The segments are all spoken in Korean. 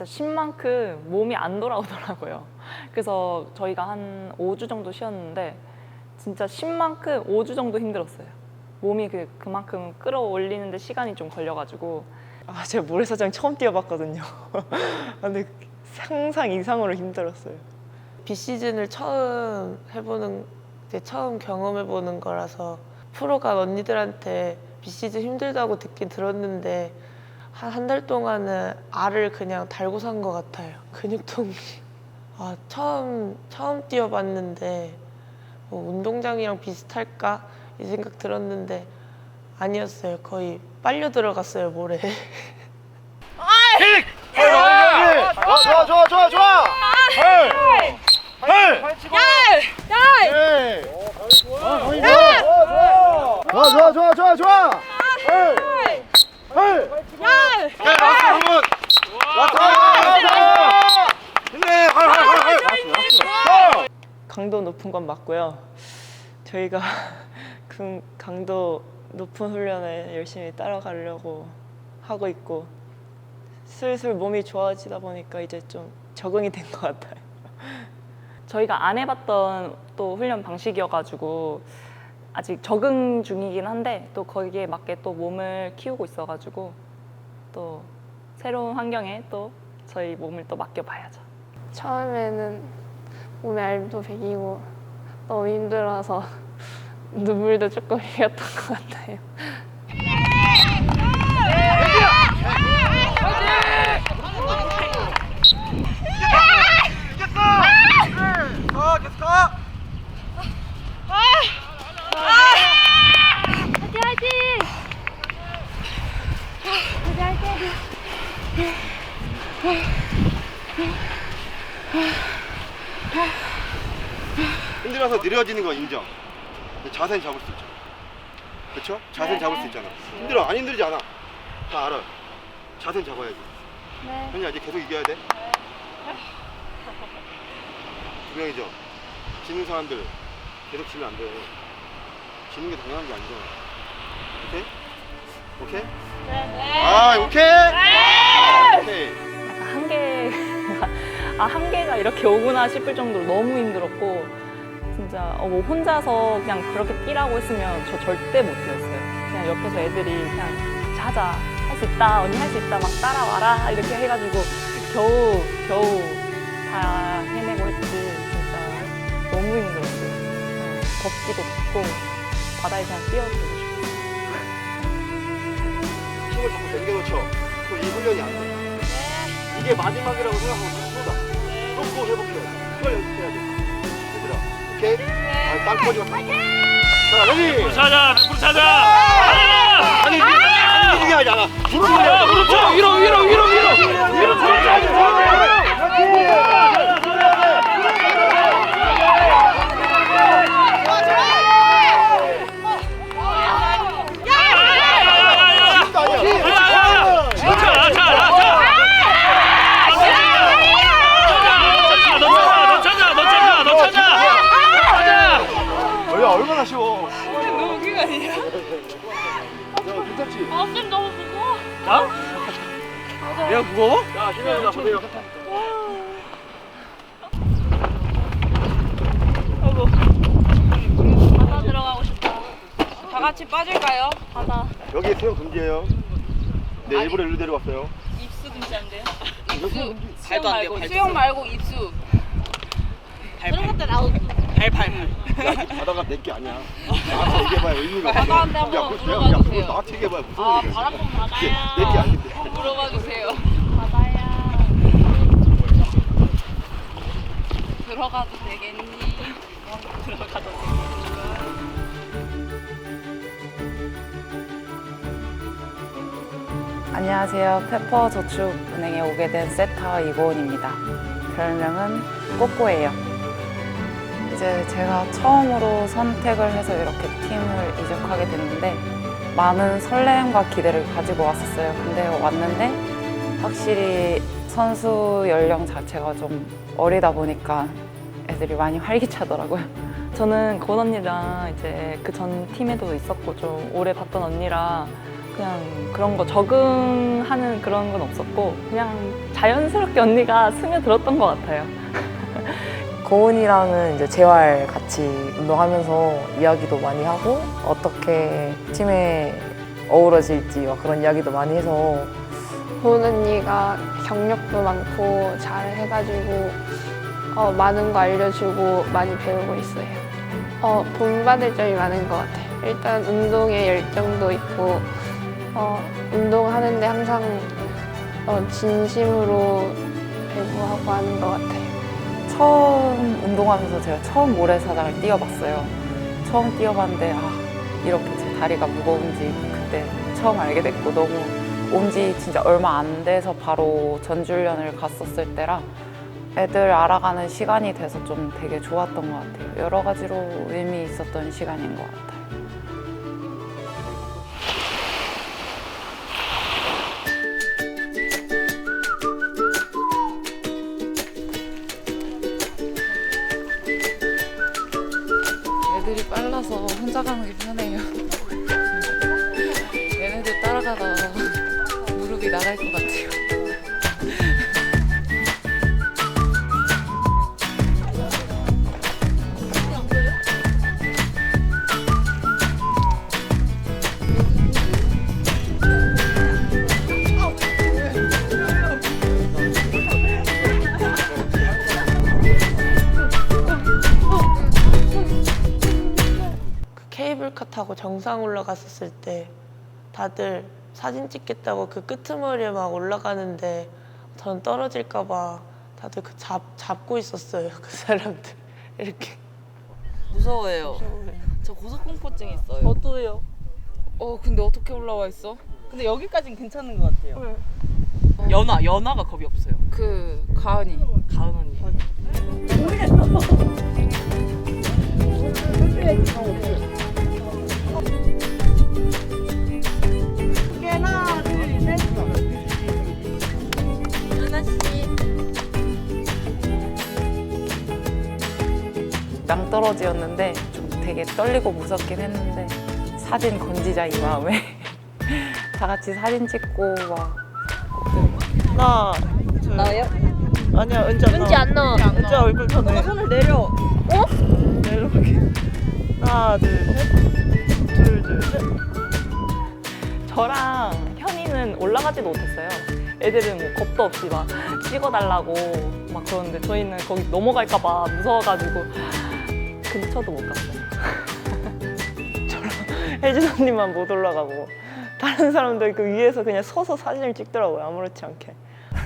진짜 쉰 만큼 몸이 안 돌아오더라고요. 그래서 저희가 한 5주 정도 쉬었는데 진짜 쉰 만큼 5주 정도 힘들었어요. 몸이 그, 그만큼 끌어올리는데 시간이 좀 걸려가지고 아, 제가 모래사장 처음 뛰어봤거든요. 근데 상상 이상으로 힘들었어요. 비시즌을 처음 해보는 이제 처음 경험해보는 거라서 프로가 언니들한테 비시즌 힘들다고 듣긴 들었는데 한 한 달 동안은 알을 그냥 달고 산 것 같아요 근육통이 아 처음 처음 뛰어봤는데 뭐 운동장이랑 비슷할까 이 생각 들었는데 아니었어요 거의 빨려 들어갔어요 모래에 어, 좋아 좋아 좋아 좋아 헐! 헐! 야! 좋아 좋아 좋아 좋아 좋아 헐! 야! 한번 힘내 헐헐 헐 헐 강도 높은 건 맞고요. 저희가 그 강도 높은 훈련에 열심히 따라가려고 하고 있고 슬슬 몸이 좋아지다 보니까 이제 좀 적응이 된 것 같아요. 저희가 안 해봤던 또 훈련 방식이어가지고 아직 적응 중이긴 한데 또 거기에 맞게 또 몸을 키우고 있어가지고 또 새로운 환경에 또 저희 몸을 또 맡겨봐야죠. 처음에는 몸에 알도 배기고 너무 힘들어서 눈물도 조금 흘렸던 것 같아요. 가 계속 가 힘들어서 느려지는 건 인정. 근데 자세는 잡을 수 있죠. 그렇죠? 자세는 잡을 수 있잖아. 힘들어 안 힘들지 않아. 다 알아. 자세는 잡아야지. 네. 현이야 이제 계속 이겨야 돼. 두 명이죠. 지는 사람들 계속 지면 안 돼. 지는 게 당연한 게 아니잖아. 오케이? 오케이? 네. 아 오케이. 오케이. 약간 한계가 아 한계가 이렇게 오구나 싶을 정도로 너무 힘들었고 진짜 어, 뭐 혼자서 그냥 그렇게 뛰라고 했으면 저 절대 못 뛰었어요. 그냥 옆에서 애들이 그냥 자자 할 수 있다 언니 할 수 있다 막 따라와라 이렇게 해가지고 겨우 겨우 다 해내고 했지 진짜 너무 힘들었어요. 어, 덥기도 덥고 바다에 그냥 뛰어들고 싶었어요. 힘을 자꾸 남겨놓죠. 그럼 이 훈련이 안 돼. 이게 마지막이라고 생각하고 쏟아. 쏟고 회복해야 돼. 그걸 연습해야 돼. 오케이? 아, 땅 터지고. 자, 레디! 찾아, 백프로 찾아. 가자! 아니, 아니, 이게 아니잖아. 무릎 야, 무릎 쳐, 위로, 위로, 위로, 위로. 위로 자, 앞쌤 너무 무거워. 나? 맞아. 내가 무거워? 야, 힘내라, 힘내요. 아이고. 바다 들어가고 싶다. 다 같이 빠질까요? 바다. 여기 수영 금지예요. 네, 아니. 일부러 일로 내려왔어요. 입수 금지한대요. 입수. 수영 말고, 수영 말고 입수. 그런 것도 나오고. 888. 바다가 내게 아니야. 나한테 얘기해봐야 의미가 바다한테 한번 야, 물어봐 주세요. 나한테 얘기해봐야 무슨 아, 의미가 바람 좀 받아야. 내게 아닌데. 물어봐 주세요. 받아야. 들어가도 되겠니? 들어가도 안녕하세요. 페퍼 저축은행에 오게 된 세타 이고은입니다. 별명은 꼬꼬예요. 이제 제가 처음으로 선택을 해서 이렇게 팀을 이적하게 됐는데 많은 설렘과 기대를 가지고 왔었어요. 근데 왔는데 확실히 선수 연령 자체가 좀 어리다 보니까 애들이 많이 활기차더라고요. 저는 권 언니랑 이제 그 전 팀에도 있었고 좀 오래 봤던 언니라 그냥 그런 거 적응하는 그런 건 없었고 그냥 자연스럽게 언니가 스며들었던 것 같아요. 고은이랑은 이제 재활 같이 운동하면서 이야기도 많이 하고 어떻게 팀에 어우러질지 막 그런 이야기도 많이 해서 보은 언니가 경력도 많고 잘 해가지고 어, 많은 거 알려주고 많이 배우고 있어요. 어, 본받을 점이 많은 것 같아요. 일단 운동에 열정도 있고 어, 운동하는데 항상 어, 진심으로 배구하고 하는 것 같아요. 처음 운동하면서 제가 처음 모래사장을 뛰어봤어요. 처음 뛰어봤는데 아 이렇게 제 다리가 무거운지 그때 처음 알게 됐고 너무 온 지 진짜 얼마 안 돼서 바로 전주훈련을 갔었을 때라 애들 알아가는 시간이 돼서 좀 되게 좋았던 것 같아요. 여러 가지로 의미 있었던 시간인 것 같아요. 애들이 빨라서 혼자 가는 게 편해요. 얘네들 따라가다가 무릎이 나갈 것 같아요. 타고 정상 올라갔었을 때 다들 사진 찍겠다고 그 끄트머리에 막 올라가는데 저는 떨어질까 봐 다들 그 잡, 잡고 있었어요. 그 사람들. 이렇게. 무서워해요. 저 고소공포증 있어요. 저도요. 어 근데 어떻게 올라와 있어? 근데 여기까진 괜찮은 것 같아요. 연아 연아가 겁이 없어요. 그 가은이 가은 언니. 낭떠러지였는데 좀 되게 떨리고 무섭긴 했는데 사진 건지자 이 마음에 다 같이 사진 찍고 막나 나요? 아니야 은지 안 은지 안 나와. 은지 얼굴 편해. 손을 내려. 어? 내려볼게. 하나 둘 셋. 둘둘 셋. 저랑 현이는 올라가지도 못했어요. 애들은 뭐 겁도 없이 막 찍어달라고 막 그러는데 저희는 거기 넘어갈까봐 무서워가지고 근처도 못 갔어요. 혜진 언니만 못 올라가고 다른 사람들 그 위에서 그냥 서서 사진을 찍더라고요 아무렇지 않게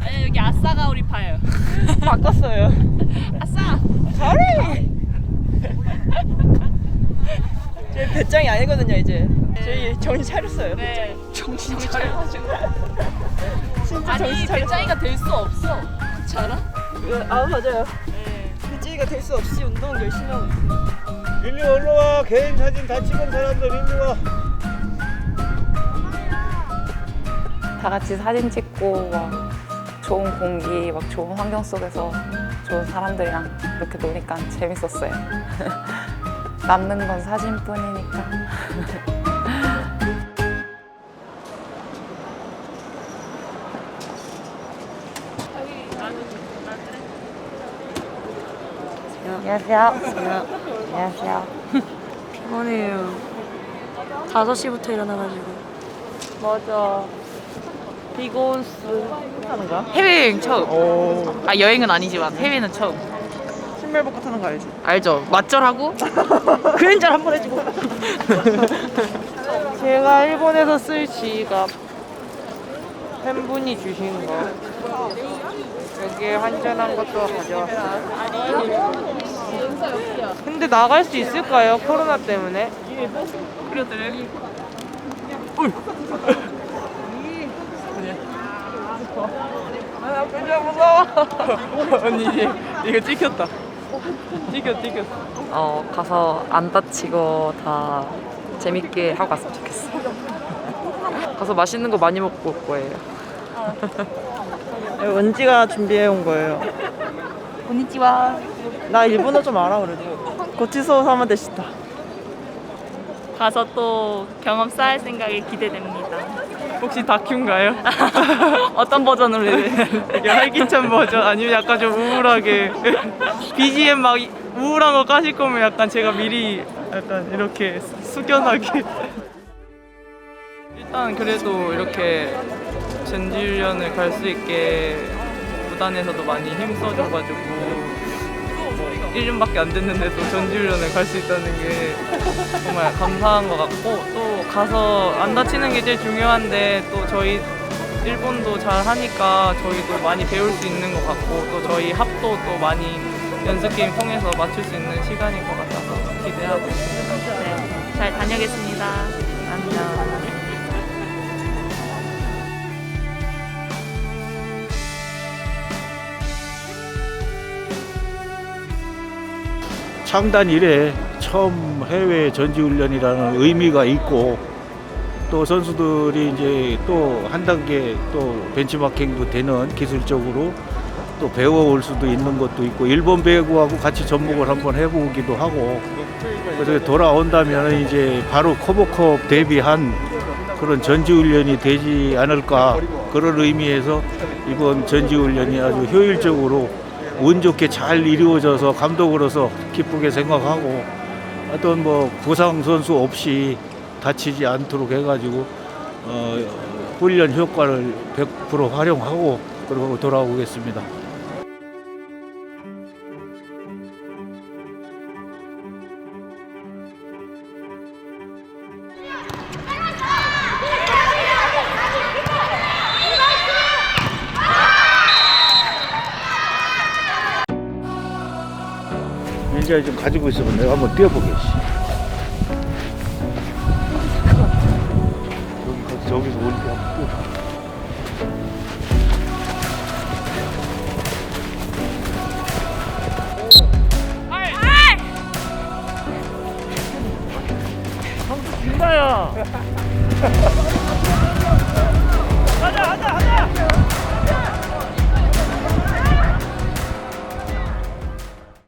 아니 여기 아싸가 우리 파요. 바꿨어요 아싸. 저희 배짱이 아니거든요 이제 저희 정신 차렸어요 네. 정신 차려가지고 진짜 아니 정신 차렸어요 배짱이가 될 수 없어. 그렇지 않아? 아 맞아요 배짱이가 될 수 없이 운동 열심히 하고 있어요 일리 올라와 개인 사진 다 찍은 사람들 일리 와 다 같이 사진 찍고 막 좋은 공기, 막 좋은 환경 속에서 좋은 사람들이랑 이렇게 노니까 재밌었어요. 남는 건 사진뿐이니까. 안녕하세요. 안녕하세요. 피곤해요. 5시부터 일어나가지고. 맞아 비곤스 하는 거야? 해외여행 처음. 오 아 여행은 아니지만 해외는 처음. 신발 벗고 타는 거 알지? 알죠? 맞절하고 그랜저 한번 해주고 제가 일본에서 쓸 지갑 팬분이 주신 거 여기에 환전한 것도 가져왔어요 근데 나갈 수 있을까요? 코로나 때문에? 그려드려. 아, 진짜 무서워 언니 이거 찍혔다. 찍혀 찍혀 어, 가서 안 다치고 다 재밌게 하고 왔으면 좋겠어. 가서 맛있는 거 많이 먹고 올 거예요. 원지가 준비해 온 거예요 konnichiwa. 나 일본어 좀 알아 그래도 고치소 사마 데시다 가서 또 경험 쌓을 생각이 기대됩니다. 혹시 다큐인가요? 어떤 버전으로 해야 이게 활기찬 버전 아니면 약간 좀 우울하게 BGM 막 이- 우울한 거 까실 거면 약간 제가 미리 약간 이렇게 숙연하게 일단 그래도 이렇게 전지훈련을 갈 수 있게 구단에서도 많이 힘써줘가지고 뭐 1년밖에 안 됐는데도 전지훈련을 갈 수 있다는 게 정말 감사한 것 같고 또 가서 안 다치는 게 제일 중요한데 또 저희 일본도 잘 하니까 저희도 많이 배울 수 있는 것 같고 또 저희 합도 또 많이 연습 게임 통해서 맞출 수 있는 시간인 것 같아서 기대하고 있습니다. 네, 잘 다녀오겠습니다. 창단 이래 처음 해외 전지훈련이라는 의미가 있고 또 선수들이 이제 또 한 단계 또 벤치마킹도 되는 기술적으로 또 배워올 수도 있는 것도 있고 일본 배구하고 같이 접목을 한번 해보기도 하고 그래서 돌아온다면 이제 바로 커버컵 대비한 그런 전지훈련이 되지 않을까 그런 의미에서 이번 전지훈련이 아주 효율적으로 운 좋게 잘 이루어져서 감독으로서 기쁘게 생각하고 어떤 뭐 부상 선수 없이 다치지 않도록 해가지고 어, 훈련 효과를 100% 활용하고 그리고 돌아오겠습니다. 이제 좀 가지고 있으면 내가 한번 뛰어보게. 씨.